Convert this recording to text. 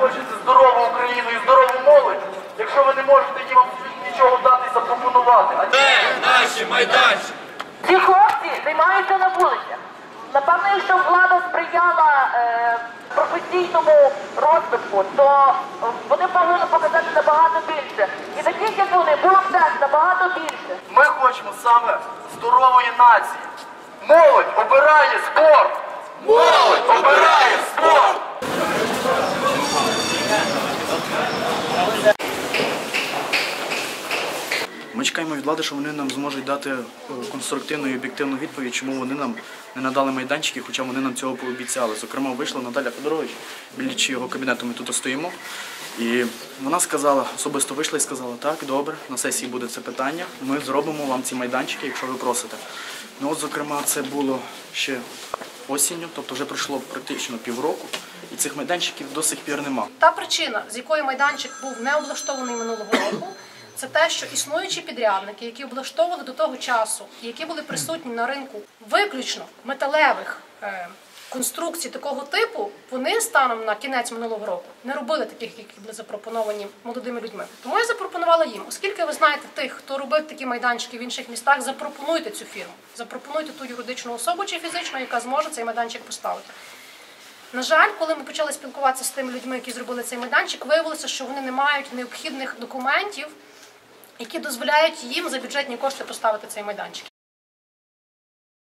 хочете здорову Україну і здорову молодь, якщо ви не можете їм нічого дати і запропонувати? А Де наші майданчики? Ці хлопці займаються на вулицях. Напевно, якщо влада сприяла е, професійному розвитку, то вони повинні показати набагато більше. І таких, як вони, було б теж набагато більше. Ми хочемо саме здорової нації. Молодь обирає спорт! Молодь обирає спорт! Ми чекаємо від влади, що вони нам зможуть дати е, конструктивну і об'єктивну відповідь, чому вони нам не надали майданчики, хоча вони нам цього пообіцяли. Зокрема, вийшла Наталя Федорович, біля його кабінету ми тут стоїмо. І вона сказала, особисто вийшла і сказала, так, добре, на сесії буде це питання, ми зробимо вам ці майданчики, якщо ви просите. Ну от, зокрема, це було ще осінню, тобто вже пройшло практично півроку, і цих майданчиків до сих пір нема. Та причина, з якої майданчик був не облаштований минулого року, це те, що існуючі підрядники, які облаштовували до того часу, які були присутні на ринку виключно металевих е, конструкцій такого типу, вони станом на кінець минулого року не робили таких, які були запропоновані молодими людьми. Тому я запропонувала їм, оскільки ви знаєте тих, хто робив такі майданчики в інших містах, запропонуйте цю фірму, запропонуйте ту юридичну особу чи фізичну, яка зможе цей майданчик поставити. На жаль, коли ми почали спілкуватися з тими людьми, які зробили цей майданчик, виявилося, що вони не мають необхідних документів, які дозволяють їм за бюджетні кошти поставити цей майданчик.